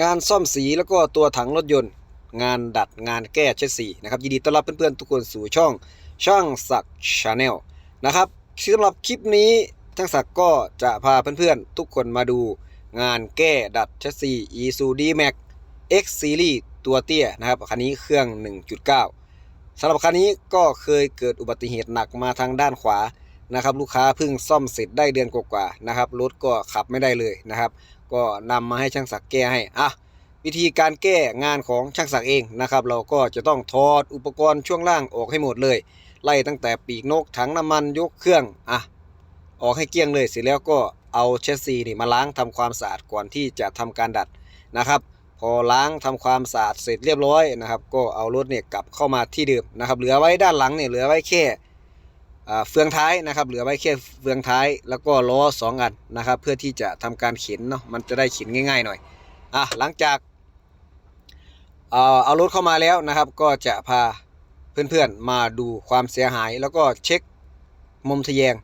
งานซ่อมสีแล้วก็ตัวถังรถยนต์ งานดัดงานแก้เช็ดสีนะครับยินดีต้อนรับเพื่อนๆทุกคนสู่ช่องช่างศักชาแนลนะครับสำหรับคลิปนี้ช่างศักก็จะพาเพื่อนๆทุกคนมาดูงานแก้ดัดเช็ดสี Isuzu D-Max X Series ตัวเตี้ยนะครับคันนี้เครื่อง 1.9สำหรับคันนี้ก็เคยเกิดอุบัติเหตุหนักมาทางด้านขวานะครับลูกค้าเพิ่งซ่อมเสร็จได้เดือนกว่าๆนะครับรถก็ขับไม่ได้เลยนะครับ ก็นำมาให้ช่างศักดิ์แก้ให้อะวิธีการแก้งานของช่างศักดิ์เองนะครับ เราก็จะต้องถอดอุปกรณ์ช่วงล่างออกให้หมดเลย ไล่ตั้งแต่ปีกนกถังน้ำมันยกเครื่องอะออกให้เกลี้ยงเลยเสร็จแล้วก็เอาเชสซีนี่มาล้างทำความสะอาดก่อนที่จะทำการดัดนะครับ พอล้างทำความสะอาดเสร็จเรียบร้อยนะครับ ก็เอารถเนี่ยกลับเข้ามาที่เดิมนะครับ เหลือไว้ด้านหลังเนี่ยเหลือไว้แค่ เฟืองท้ายนะครับ เหลือไว้แค่เฟืองท้ายแล้วก็ล้อสองอันนะครับ เพื่อที่จะทำการเข็นเนาะมันจะได้เข็นง่าย ๆ หน่อยอะหลังจากเอารถเข้ามาแล้วนะครับ ก็จะพาเพื่อนๆมาดูความเสียหาย แล้วก็เช็คมุมทะแยง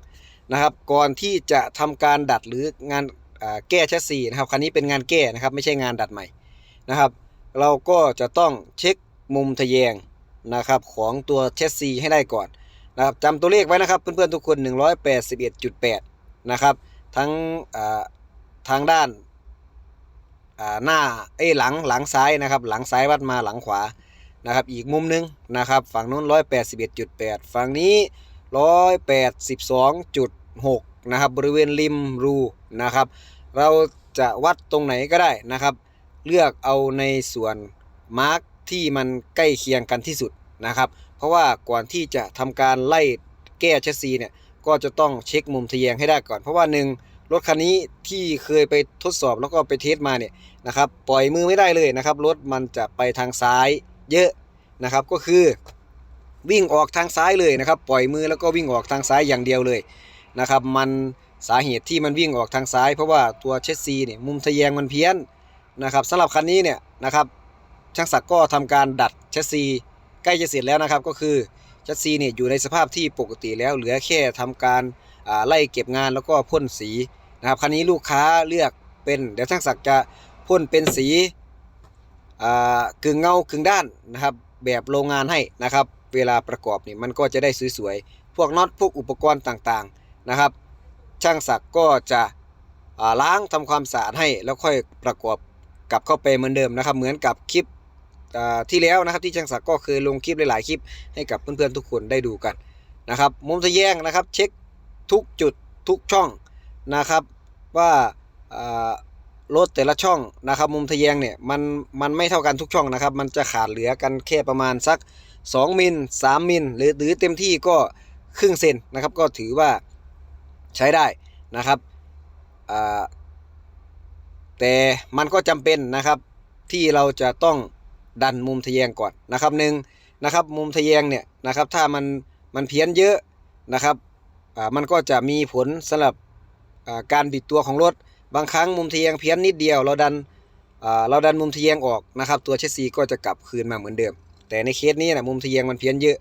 นะครับ ก่อนที่จะทำการดัดหรืองานแก้แชสซีนะครับคันนี้เป็นงานแก้นะครับ ไม่ใช่งานดัดใหม่นะครับ เราก็จะต้องเช็คมุมทะแยงนะครับของตัวเชสซีให้ได้ก่อน นะครับจำตัวเลขไว้นะครับเพื่อนๆทุกคน 181.8 นะครับทั้งทางด้านาหน้าเอ้หลังหลังซ้ายนะครับหลังซ้ายวัดมาหลังขวานะครับอีกมุมหนึงนะครับฝั่งนู้น 181.8 ฝั่งนี้ 182.6 นะครับบริเวณริมรูนะครับเราจะวัดตรงไหนก็ได้นะครับ เลือกเอาในส่วนมาร์กที่มันใกล้เคียงกันที่สุดนะครับ ราะว่าก่อนที่จะทำการไล่แก้แชสซีเนี่ยก็จะต้องเช็คมุมทะแยงให้ได้ก่อน เพราะว่าหนึ่งรถคันนี้ที่เคยไปทดสอบแล้วก็ไปเทสมาเนี่ยนะครับปล่อยมือไม่ได้เลยนะครับรถมันจะไปทางซ้ายเยอะนะครับก็คือวิ่งออกทางซ้ายเลยนะครับปล่อยมือแล้วก็วิ่งออกทางซ้ายอย่างเดียวเลยนะครับมันสาเหตุที่มันวิ่งออกทางซ้าย เพราะว่าตัวเชสซีเนี่ยมุมทะแยงมันเพี้ยนนะครับสำหรับคันนี้เนี่ยนะครับช่างศักดิ์ก็ทำการดัดแชสซี ใกล้จะเสร็จแล้วนะครับก็คือแชสซีเนี่ยอยู่ในสภาพที่ปกติแล้ว เหลือแค่ทำการไล่เก็บงานแล้วก็พ่นสีนะครับคันนี้ลูกค้าเลือกเป็นเดี๋ยวช่างศักดิ์จะพ่นเป็นสีกึ่งเงากึ่งด้านนะครับแบบโรงงานให้นะครับเวลาประกอบนี่มันก็จะได้สวยๆพวกน็อตพวกอุปกรณ์ต่างๆนะครับ ช่างศักดิ์ก็จะล้างทำความสะอาดให้แล้วค่อยประกอบกลับเข้าไปเหมือนเดิมนะครับ เหมือนกับคลิป ที่แล้วนะครับที่ช่างศักดิ์ก็เคยลงคลิปหลาย ๆ คลิปให้กับเพื่อน ๆ ทุกคนได้ดูกันนะครับมุมทะแยงนะครับเช็คทุกจุดทุกช่องนะครับว่ารถแต่ละช่องนะครับมุมทะแยงเนี่ยมันมันไม่เท่ากันทุกช่องนะครับมันจะขาดเหลือกันแค่ประมาณสัก 2 มิล 3 มิลหรือหรือเต็มที่ก็ครึ่งเซนนะครับก็ถือว่าใช้ได้นะครับแต่มันก็จำเป็นนะครับที่เราจะต้อง ดันมุมทะแยงก่อนนะครับหนึ่งนะครับมุมทะแยงเนี่ยนะครับถ้ามันมันเพี้ยนเยอะนะครับอ่ามันก็จะมีผลสำหรับอ่าการบิดตัวของรถ บางครั้งมุมทะแยงเพี้ยนนิดเดียวเราดันอ่าเราดันมุมทะแยงออกนะครับ ตัวเชสซีก็จะกลับคืนมาเหมือนเดิม แต่ในเคสนี้นะมุมทะแยงมันเพี้ยนเยอะ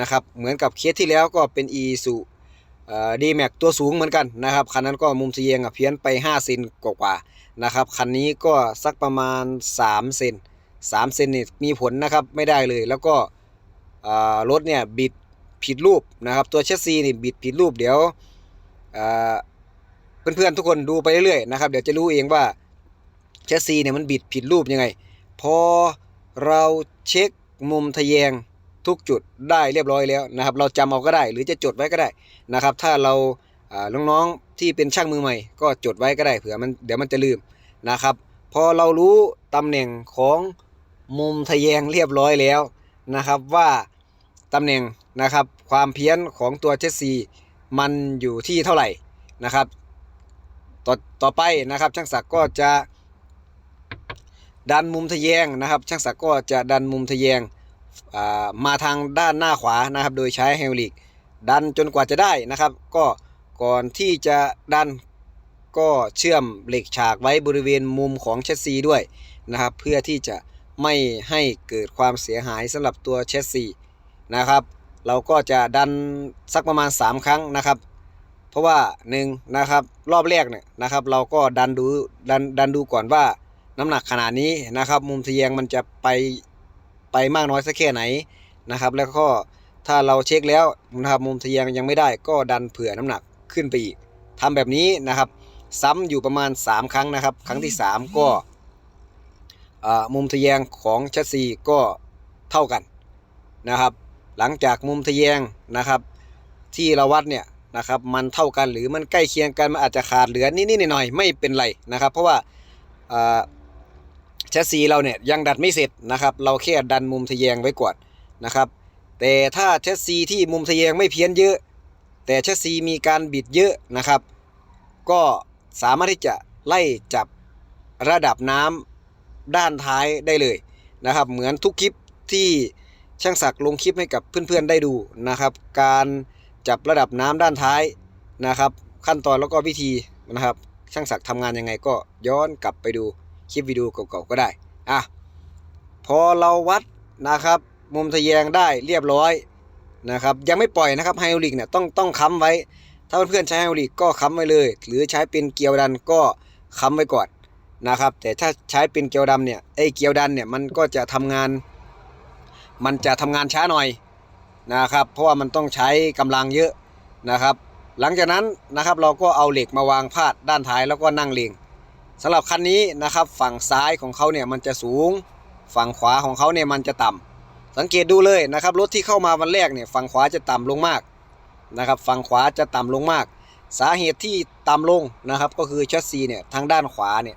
นะครับเหมือนกับเคสที่แล้วก็เป็น e สุดีแม็กตัวสูงเหมือนกันนะครับคันนั้นก็มุมทะแยงเพี้ยนไป 5 เซนกว่าๆนะครับคันนี้ก็สักประมาณ 3 เซน 3เซนนี่มีผลนะครับไม่ได้เลย แล้วก็รถเนี่ยบิดผิดรูปนะครับ ตัวเชสซีนี่บิดผิดรูปเดี๋ยวอ่าเพื่อนๆทุกคนดูไปเรื่อยๆนะครับเดี๋ยวจะรู้เองว่าเชสซีเนี่ยมันบิดผิดรูปยังไง พอเราเช็คมุมทะแยงทุกจุดได้เรียบร้อยแล้วนะครับ เราจำเอาก็ได้ หรือจะจดไว้ก็ได้นะครับ ถ้าเราอ่าน้องๆที่เป็นช่างมือใหม่ ก็จดไว้ก็ได้เผื่อมันเดี๋ยวมันจะลืมนะครับ พอเรารู้ตำแหน่งของ มุมทะแยงเรียบร้อยแล้วนะครับว่าตำแหน่งนะครับความเพี้ยนของตัวเชสซีมันอยู่ที่เท่าไหร่นะครับ ต่อต่อไปนะครับช่างศักดิ์ก็จะ ดันมุมทะแยงนะครับ ช่างศักดิ์ก็จะดันมุมทะแยงมาทางด้านหน้าขวานะครับ โดยใช้ไฮรอลิกดันจนกว่าจะได้นะครับ ก็ก่อนที่จะดันก็เชื่อมเหล็กฉากไว้บริเวณมุมของแชสซีด้วยนะครับ เพื่อที่จะ ไม่ให้เกิดความเสียหายสำหรับตัวแชสซีนะครับเราก็จะดันสักประมาณ 3 ครั้งนะครับ เพราะว่า1นะครับรอบแรกเนี่ยนะครับ เราก็ดันดูดันดันดูก่อนว่าน้ำหนักขนาดนี้นะครับ มุมทะแยงมันจะไปไปมากน้อยสักแค่ไหนนะครับ แล้วก็ถ้าเราเช็คแล้วนะครับมุมทะแยงยังไม่ได้ ก็ดันเผื่อน้ำหนักขึ้นไปอีกทำแบบนี้นะครับ ซ้ำอยู่ประมาณ 3 ครั้งนะครับ ครั้งที่ 3 ก็ มุมทะแยงของชัดซีก็เท่ากันนะครับ หลังจากมุมทะแยงนะครับ ที่เราวัดเนี่ยนะครับมันเท่ากันหรือมันใกล้เคียงกันมันอาจจะขาดเหลือนิดๆหน่อยๆไม่เป็นไรนะครับ เพราะว่าแชสซีเราเนี่ยยังดัดไม่เสร็จนะครับ เราแค่ดันมุมทะแยงไว้ก่อนนะครับ แต่ถ้าแชสซีที่มุมทะแยงไม่เพี้ยนเยอะ แต่แชสซีมีการบิดเยอะนะครับ ก็สามารถที่จะไล่จับระดับน้ำ ด้านท้ายได้เลยนะครับ เหมือนทุกคลิปที่ช่างศักดิ์ลงคลิปให้กับเพื่อนๆได้ดูนะครับ การจับระดับน้ำด้านท้ายนะครับ ขั้นตอนแล้วก็วิธีนะครับ ช่างศักดิ์ทำงานยังไงก็ย้อนกลับไปดูคลิปวิดีโอเก่าๆก็ได้อะพอเราวัดนะครับ มุมทะแยงได้เรียบร้อยนะครับ ยังไม่ปล่อยนะครับไฮโอลิกเนี่ยต้องต้องค้ำไว้ ถ้าเพื่อนๆใช้ไฮโอลิกก็ค้ำไว้เลย หรือใช้เป็นเกลียวดันก็ค้ำไว้ก่อน นะครับ แต่ถ้าใช้เป็นเกลียวดำเนี่ยไอ้เกลียวดันเนี่ยมันก็จะทำงาน มันจะทำงานช้าหน่อยนะครับ เพราะว่ามันต้องใช้กำลังเยอะนะครับ หลังจากนั้นนะครับเราก็เอาเหล็กมาวางพาดด้านท้ายแล้วก็นั่งเลียงสำหรับคันนี้นะครับฝั่งซ้ายของเขาเนี่ยมันจะสูง ฝั่งขวาของเขาเนี่ยมันจะต่ำสังเกตดูเลยนะครับรถที่เข้ามาวันแรกเนี่ยฝั่งขวาจะต่ำลงมากนะครับฝั่งขวาจะต่ำลงมาก สาเหตุที่ต่ำลงนะครับก็คือแชสซีเนี่ยทางด้านขวาเนี่ย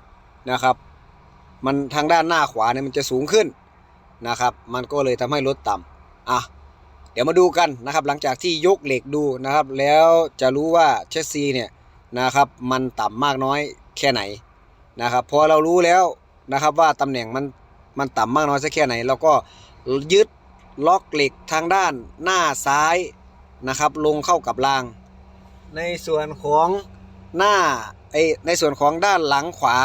นะครับ มันทางด้านหน้าขวาเนี่ยมันจะสูงขึ้นนะครับ มันก็เลยทำให้รถต่ำอะเดี๋ยวมาดูกันนะครับ หลังจากที่ยกเหล็กดูนะครับ แล้วจะรู้ว่าแชสซีเนี่ยนะครับ มันต่ำมากน้อยแค่ไหนนะครับพอเรารู้แล้วนะครับว่าตำแหน่งมันมันต่ำมากน้อยสักแค่ไหนเราก็ยึดล็อกเหล็กทางด้านหน้าซ้ายนะครับ ลงเข้ากับราง ในส่วนของหน้าไอในส่วนของด้านหลังขวา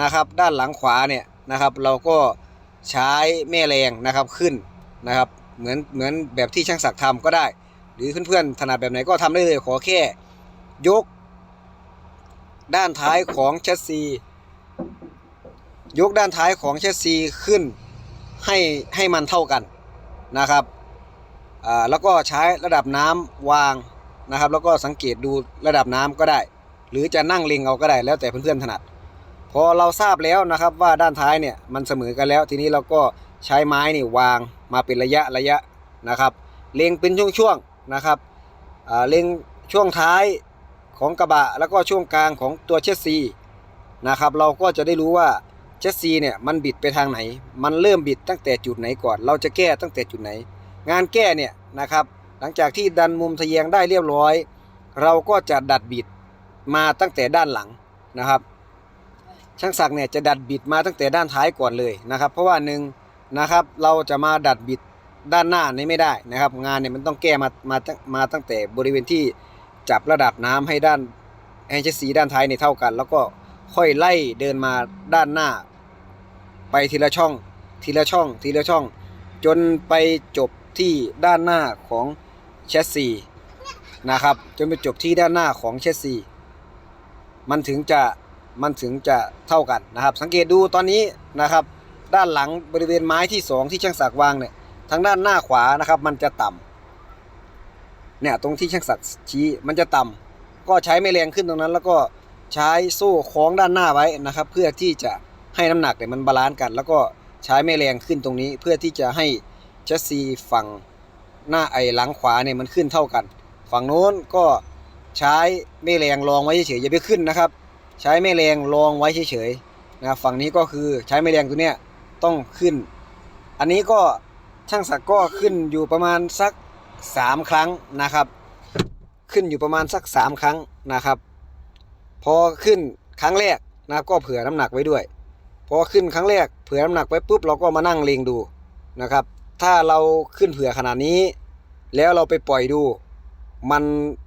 นะครับด้านหลังขวาเนี่ยนะครับเราก็ใช้แม่แรงนะครับขึ้นนะครับเหมือนเหมือนแบบที่ช่างศักดิ์ทำก็ได้ หรือเพื่อนๆถนัดแบบไหนก็ทำได้เลยขอแค่ยก ด้านท้ายของแชสซียกด้านท้ายของแชสซีขึ้นให้ให้มันเท่ากันนะครับอ่าแล้วก็ใช้ระดับน้ำวางนะครับ แล้วก็สังเกตดูระดับน้ำก็ได้ หรือจะนั่งเล็งเอาก็ได้แล้วแต่เพื่อนๆถนัด พอเราทราบแล้วนะครับว่าด้านท้ายเนี่ยมันเสมอกันแล้ว ทีนี้เราก็ใช้ไม้นี่วางมาเป็นระยะระยะนะครับ เล็งเป็นช่วงๆนะครับเล็งช่วงท้ายของกระบะ แล้วก็ช่วงกลางของตัวเชสซีนะครับ เราก็จะได้รู้ว่าเชสซีเนี่ยมันบิดไปทางไหน มันเริ่มบิดตั้งแต่จุดไหนก่อน เราจะแก้ตั้งแต่จุดไหน งานแก้เนี่ยนะครับ หลังจากที่ดันมุมทะแยงได้เรียบร้อย เราก็จะดัดบิดมาตั้งแต่ด้านหลังนะครับ ช่างศักเนี่ยจะดัดบิดมาตั้งแต่ด้านท้ายก่อนเลยนะครับ เพราะว่าหนึ่งนะครับเราจะมาดัดบิดด้านหน้านี่ไม่ได้นะครับ งานเนี่ยมันต้องแก้มามาตั้งมาตั้งแต่บริเวณที่จับระดับน้ำให้ด้านให้เชสซีด้านท้ายเนี่ยเท่ากัน แล้วก็ค่อยไล่เดินมาด้านหน้า ไปทีละช่อง ทีละช่อง ทีละช่อง จนไปจบที่ด้านหน้าของแชสซีนะครับ จนไปจบที่ด้านหน้าของแชสซีมันถึงจะ มันถึงจะเท่ากันนะครับ สังเกตดูตอนนี้นะครับ ด้านหลังบริเวณไม้ที่สองที่ช่างศักดิ์วางเนี่ยทางด้านหน้าขวานะครับ มันจะต่ำเนี่ยตรงที่ช่างศักดิ์ชี้มันจะต่ำก็ใช้ไม่แรงขึ้นตรงนั้น แล้วก็ใช้โซ่คล้องด้านหน้าไว้นะครับ เพื่อที่จะให้น้ำหนักเนี่ยมันบาลานซ์กัน แล้วก็ใช้ไม่แรงขึ้นตรงนี้ เพื่อที่จะให้แชสซีฝั่งหน้าไอ้หลังขวาเนี่ยมันขึ้นเท่ากัน ฝั่งโน้นก็ใช้แม่แรงรองไว้เฉยๆอย่าไปขึ้นนะครับ ใช้แม่แรงรองไว้เฉยๆนะครับฝั่งนี้ก็คือใช้แม่แรงตัวเนี้ยต้องขึ้น อันนี้ก็ช่างศักดิ์ก็ขึ้นอยู่ประมาณสัก 3 ครั้งนะครับ ขึ้นอยู่ประมาณสัก 3 ครั้งนะครับ พอขึ้นครั้งแรกนะก็เผื่อน้ำหนักไว้ด้วย พอขึ้นครั้งแรกเผื่อน้ำหนักไว้ปุ๊บเราก็มานั่งเลงดูนะครับ ถ้าเราขึ้นเผื่อขนาดนี้ แล้วเราไปปล่อยดู มัน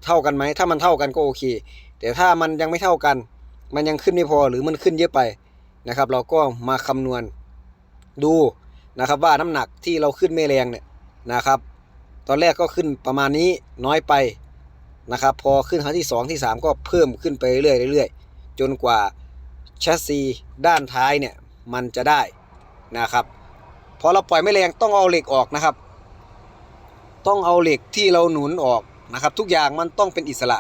เท่ากันไหมถ้ามันเท่ากันก็โอเค แต่ถ้ามันยังไม่เท่ากัน มันยังขึ้นไม่พอหรือมันขึ้นเยอะไปนะครับ เราก็มาคำนวณดูนะครับว่าน้ำหนักที่เราขึ้นไม่แรงเนี่ยนะครับ ตอนแรกก็ขึ้นประมาณนี้น้อยไปนะครับ พอขึ้นครั้งที่ 2 ที่ 3 ก็เพิ่มขึ้นไปเรื่อยๆเรื่อยๆจนกว่าแชสซีด้านท้ายเนี่ยมันจะได้นะครับพอเราปล่อยไม่แรงต้องเอาเหล็กออกนะครับ ต้องเอาเหล็กที่เราหนุนออกนะครับ ทุกอย่างมันต้องเป็นอิสระ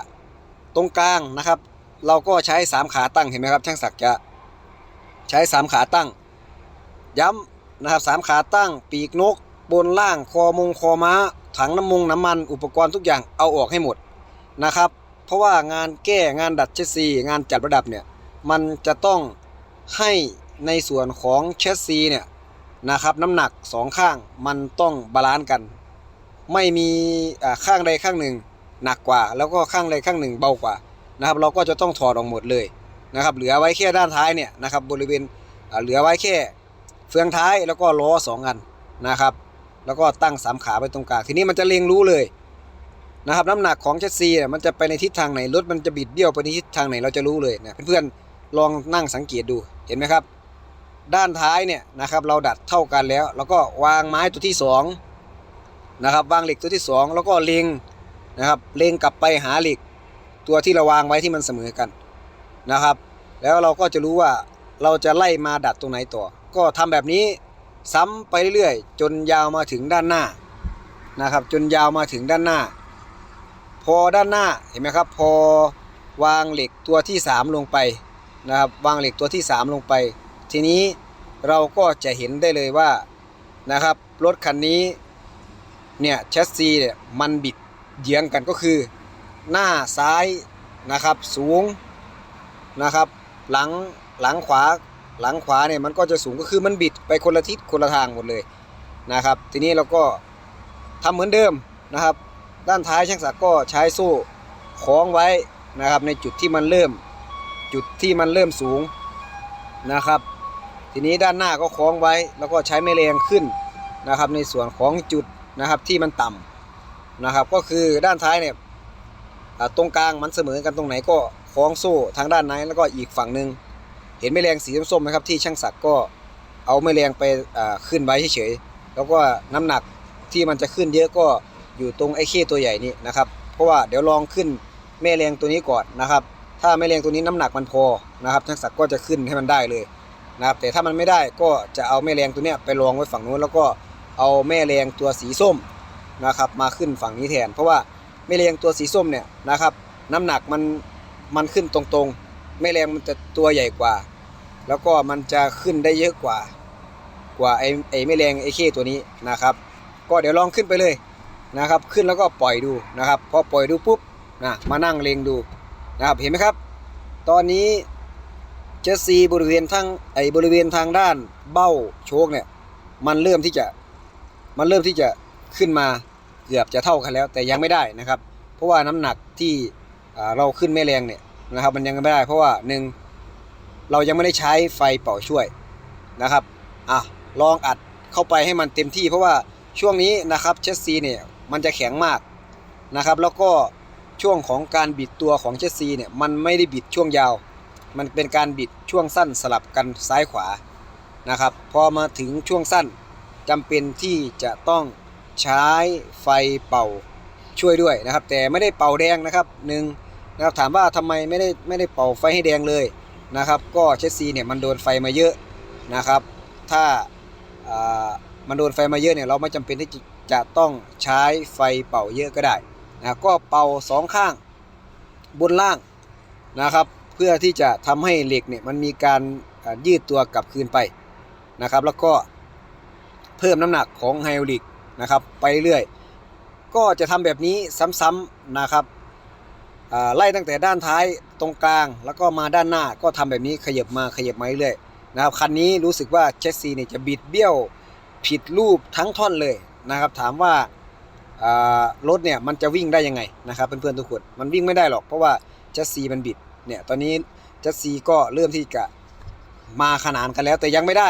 ตรงกลางนะครับ เราก็ใช้สามขาตั้งเห็นไหมครับ ช่างศักดิ์จะใช้สามขาตั้ง ย้ำนะครับสามขาตั้ง ปีกนก บนล่างคอมงคอม้า ถังน้ำมงน้ำมัน อุปกรณ์ทุกอย่างเอาออกให้หมดนะครับ เพราะว่างานแก้งานดัดเชสซีงานจัดระดับเนี่ยมันจะต้องให้ในส่วนของเชสซีเนี่ยนะครับน้ำหนักสองข้างมันต้องบาลานซ์กัน ไม่มีข้างใดข้างหนึ่งหนักกว่า แล้วก็ข้างใดข้างหนึ่งเบากว่า นะครับเราก็จะต้องถอดออกหมดเลยนะครับเหลือไว้แค่ด้านท้ายเนี่ยนะครับบริเวณอ่าเหลือไว้แค่เฟืองท้ายแล้วก็ล้อสองอันนะครับ แล้วก็ตั้งสามขาไว้ตรงกลางทีนี้มันจะเล็งรู้เลยนะครับน้ำหนักของแชสซีเนี่ยมันจะไปในทิศทางไหนรถมันจะบิดเบี้ยวไปในทิศทางไหนเราจะรู้เลยนะเพื่อนๆลองนั่งสังเกตดูเห็นไหมครับ ด้านท้ายเนี่ยนะครับเราดัดเท่ากันแล้ว แล้วก็วางไม้ตัวที่สองนะครับวางเหล็กตัวที่สองแล้วก็เล็งนะครับเล็งกลับไปหาเหล็ก ตัวที่เราวางไว้ที่มันเสมอกันนะครับ แล้วเราก็จะรู้ว่าเราจะไล่มาดัดตรงไหนต่อ ก็ทำแบบนี้ซ้ำไปเรื่อยๆ จนยาวมาถึงด้านหน้านะครับ จนยาวมาถึงด้านหน้า พอด้านหน้าเห็นไหมครับ พอวางเหล็กตัวที่ 3 ลงไปนะครับ วางเหล็กตัวที่ 3 ลงไป ทีนี้เราก็จะเห็นได้เลยว่านะครับรถคันนี้เนี่ยแชสซีเนี่ยมันบิดเยื้องกันก็คือ หน้าซ้ายนะครับสูงนะครับหลังหลังขวาหลังขวาเนี่ยมันก็จะสูงก็คือมันบิดไปคนละทิศคนละทางหมดเลยนะครับ ทีนี้เราก็ทำเหมือนเดิมนะครับ ด้านท้ายช่างศักดิ์ก็ใช้โซ่คล้องไว้นะครับ ในจุดที่มันเริ่ม จุดที่มันเริ่มสูงนะครับ ทีนี้ด้านหน้าก็คล้องไว้ แล้วก็ใช้แม่แรงขึ้นนะครับ ในส่วนของจุดนะครับที่มันต่ำนะครับ ก็คือด้านท้ายเนี่ย ตรงกลางมันเสมอกันตรงไหนก็คล้องโซ่ทางด้านไหนแล้วก็อีกฝั่งหนึ่งเห็นแม่แรงสีส้มๆไหมครับที่ช่างศักดิ์ก็เอาแม่แรงไปขึ้นไว้เฉยๆแล้วก็น้ำหนักที่มันจะขึ้นเยอะก็อยู่ตรงไอ้เข้ตัวใหญ่นี่นะครับเพราะว่าเดี๋ยวลองขึ้นแม่แรงตัวนี้ก่อนนะครับ ถ้าแม่แรงตัวนี้น้ำหนักมันพอนะครับช่างศักดิ์ก็จะขึ้นให้มันได้เลยนะครับแต่ถ้ามันไม่ได้ก็จะเอาแม่แรงตัวเนี้ยไปรองไว้ฝั่งนู้นแล้วก็เอาแม่แรงตัวสีส้มนะครับมาขึ้นฝั่งนี้แทน เพราะว่า แม่แรงตัวสีส้มเนี่ยนะครับ น้ำหนักมันมันขึ้นตรงๆแม่แรงมันจะตัวใหญ่กว่า แล้วก็มันจะขึ้นได้เยอะกว่า กว่าไอ้ไอ้แม่แรงไอ้เข้ตัวนี้นะครับ ก็เดี๋ยวลองขึ้นไปเลยนะครับ ขึ้นแล้วก็ปล่อยดูนะครับพอปล่อยดูปุ๊บนะมานั่งเลงดูนะครับเห็นไหมครับ ตอนนี้เจสซีบริเวณทางไอ้บริเวณทางด้านเบ้าโชคเนี่ยมันเริ่มที่จะมันเริ่มที่จะขึ้นมา เกือบจะเท่ากันแล้ว แต่ยังไม่ได้นะครับ เพราะว่าน้ำหนักที่เราขึ้นแม่แรงเนี่ยนะครับ มันยังไม่ได้ เพราะว่าหนึ่งเรายังไม่ได้ใช้ไฟเป่าช่วยนะครับอะลองอัดเข้าไปให้มันเต็มที่ เพราะว่าช่วงนี้นะครับเชสซีเนี่ยมันจะแข็งมากนะครับ แล้วก็ช่วงของการบิดตัวของเชสซีเนี่ยมันไม่ได้บิดช่วงยาว มันเป็นการบิดช่วงสั้นสลับกันซ้ายขวานะครับ พอมาถึงช่วงสั้นจำเป็นที่จะต้อง ใช้ไฟเป่าช่วยด้วยนะครับ แต่ไม่ได้เป่าแดงนะครับหนึ่งนะครับถามว่าทำไมไม่ได้ไม่ได้เป่าไฟให้แดงเลยนะครับ ก็เชสซีเนี่ยมันโดนไฟมาเยอะนะครับ ถ้ามันโดนไฟมาเยอะเนี่ยเราไม่จำเป็นที่จะต้องใช้ไฟเป่าเยอะก็ได้นะก็เป่าสองข้างบนล่างนะครับ เพื่อที่จะทำให้เหล็กเนี่ยมันมีการยืดตัวกลับคืนไปนะครับ แล้วก็เพิ่มน้ำหนักของไฮดรอลิก นะครับ ไปเรื่อยก็จะทำแบบนี้ซ้ำๆนะครับไล่ตั้งแต่ด้านท้ายตรงกลาง แล้วก็มาด้านหน้าก็ทำแบบนี้ขยับมาขยับมาเรื่อยนะครับคันนี้รู้สึกว่าเชสซีเนี่ยจะบิดเบี้ยวผิดรูปทั้งท่อนเลยนะครับ ถามว่ารถเนี่ยมันจะวิ่งได้ยังไงนะครับเพื่อนๆทุกคนมันวิ่งไม่ได้หรอกเพราะว่าเชสซีมันบิดเนี่ยตอนนี้จัสซีก็เริ่มที่จะมาขนานกันแล้วแต่ยังไม่ได้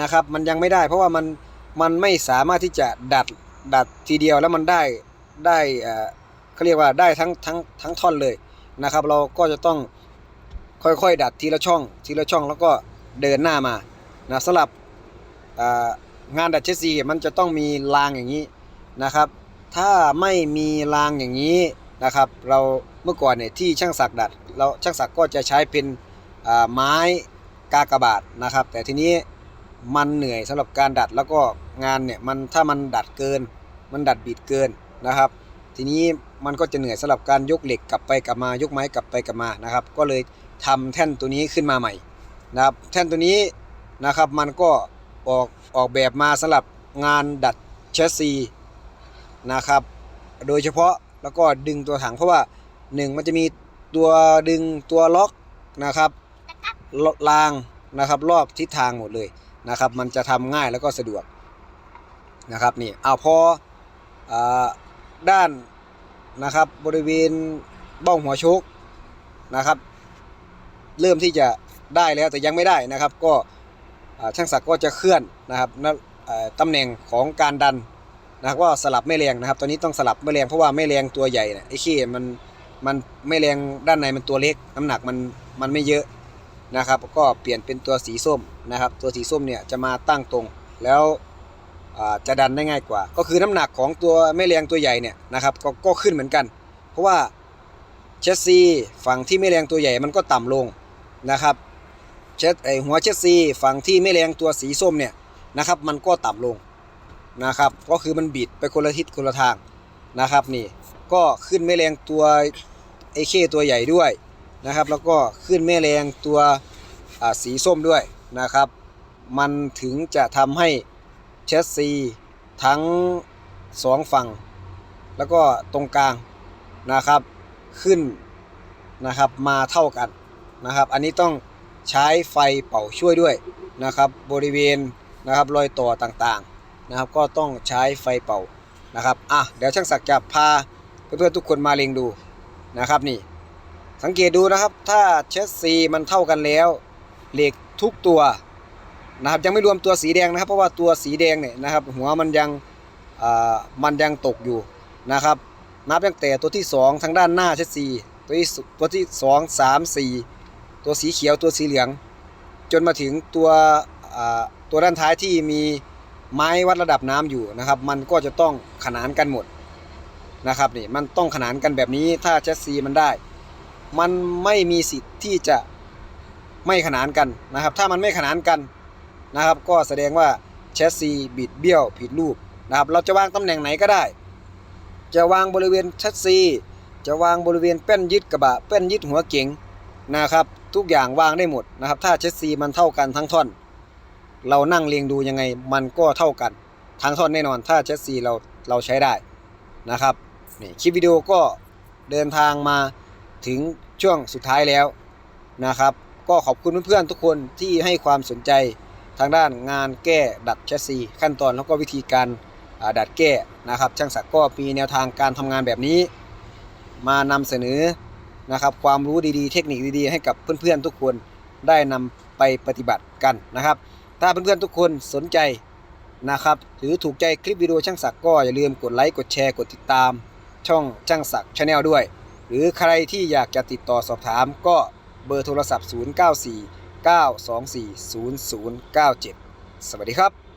นะครับ มันยังไม่ได้เพราะว่ามัน มันไม่สามารถที่จะดัดดัดทีเดียวแล้วมันได้ได้เขาเรียกว่าได้ทั้งทั้งทั้งท่อนเลยนะครับ เราก็จะต้องค่อยๆ ดัดทีละช่อง ทีละช่องแล้วก็เดินหน้ามานะสำหรับงานดัดเชสซีมันจะต้องมีรางอย่างนี้นะครับ ถ้าไม่มีรางอย่างนี้นะครับ เราเมื่อก่อนเนี่ยที่ช่างศักดัด เราช่างศักก็จะใช้เป็นไม้กากบาทนะครับ แต่ทีนี้ มันเหนื่อยสำหรับการดัดแล้วก็งานเนี่ยมันถ้ามันดัดเกิน มันดัดบิดเกินนะครับ ทีนี้มันก็จะเหนื่อยสำหรับการยกเหล็กกลับไปกลับมายกไม้กลับไปกลับมานะครับ ก็เลยทำแท่นตัวนี้ขึ้นมาใหม่นะครับ แท่นตัวนี้นะครับมันก็ออกออกแบบมาสำหรับงานดัดแชสซีนะครับ โดยเฉพาะแล้วก็ดึงตัวถังเพราะว่าหนึ่งมันจะมีตัวดึงตัวล็อกนะครับล็อกรางนะครับรอบทิศทางหมดเลย นะครับมันจะทำง่ายแล้วก็สะดวกนะครับนี่เอาพออด้านนะครับบริเวณเบ้าหัวชกนะครับ เริ่มที่จะได้แล้วแต่ยังไม่ได้นะครับ ก็ช่างศักดิ์ก็จะเคลื่อนนะครับตำแหน่งของการดันนะครับก็สลับแม่แรงนะครับ ตอนนี้ต้องสลับแม่แรงเพราะว่าแม่แรงตัวใหญ่เนี่ยไอ้ขี้มันมันแม่แรงด้านในมันตัวเล็กน้ำหนักมันมันไม่เยอะ นะครับก็เปลี่ยนเป็นตัวสีส้มนะครับ ตัวสีส้มเนี่ยจะมาตั้งตรงแล้วจะดันได้ง่ายกว่า ก็คือน้ำหนักของตัวแม่แรงตัวใหญ่เนี่ยนะครับก็ก็ขึ้นเหมือนกัน เพราะว่าเชสซีฝั่งที่แม่แรงตัวใหญ่มันก็ต่ำลงนะครับเชสไอหัวเชสซีฝั่งที่แม่แรงตัวสีส้มเนี่ยนะครับมันก็ต่ำลงนะครับ ก็คือมันบิดไปคนละทิศคนละทางนะครับนี่ก็ขึ้นแม่แรงตัวไอเคตัวใหญ่ด้วย นะครับ แล้วก็ขึ้นแม่แรงตัวสีส้มด้วยนะครับ มันถึงจะทำให้เชสซีทั้งสองฝั่ง แล้วก็ตรงกลางนะครับขึ้นนะครับมาเท่ากันนะครับ อันนี้ต้องใช้ไฟเป่าช่วยด้วยนะครับบริเวณนะครับรอยต่อต่างๆนะครับ ก็ต้องใช้ไฟเป่านะครับอะเดี๋ยวช่างศักดิ์จะพาเพื่อนๆทุกคนมาเล็งดูนะครับนี่ สังเกตดูนะครับ ถ้าเชสซีมันเท่ากันแล้วเหล็กทุกตัวนะครับยังไม่รวมตัวสีแดงนะครับ เพราะว่าตัวสีแดงเนี่ยนะครับ หัวมันยังอ่ามันยังตกอยู่นะครับ นับตั้งแต่ตัวที่ 2 ทางด้านหน้าเชสซีตัวที่สตัวที่2 3 4ตัวสีเขียวตัวสีเหลือง จนมาถึงตัวอ่าตัวด้านท้ายที่มีไม้วัดระดับน้ำอยู่นะครับ มันก็จะต้องขนานกันหมดนะครับนี่มันต้องขนานกันแบบนี้ถ้าแชสซีมันได้ มันไม่มีสิทธิ์ที่จะไม่ขนานกันนะครับ ถ้ามันไม่ขนานกันนะครับ ก็แสดงว่าแชสซีบิดเบี้ยวผิดรูปนะครับ เราจะวางตำแหน่งไหนก็ได้ จะวางบริเวณแชสซี จะวางบริเวณแป้นยึดกระบะแป้นยึดหัวเก๋งนะครับ ทุกอย่างวางได้หมดนะครับ ถ้าแชสซีมันเท่ากันทั้งท่อน เรานั่งเรียงดูยังไงมันก็เท่ากันทั้งท่อนแน่นอน ถ้าเชสซีเราเราใช้ได้นะครับนี่คลิปวิดีโอก็เดินทางมา ถึงช่วงสุดท้ายแล้วนะครับ ก็ขอบคุณเพื่อนๆทุกคนที่ให้ความสนใจทางด้านงานแก้ดัดแชสซีขั้นตอนแล้วก็วิธีการดัดแก้นะครับ ช่างศักดิ์ก็มีแนวทางการทำงานแบบนี้ มานำเสนอนะครับ ความรู้ดีๆ เทคนิคดีๆ ให้กับเพื่อนๆทุกคนได้นำไปปฏิบัติกันนะครับ ถ้าเพื่อนๆทุกคนสนใจนะครับหรือถูกใจคลิปวิดีโอช่างศักดิ์ก็อย่าลืมกดไลค์กดแชร์กดติดตาม ช่องช่างศักดิ์ชาแนลด้วย หรือใครที่อยากจะติดต่อสอบถามก็เบอร์โทรศัพท์ 094 924 0097 สวัสดีครับ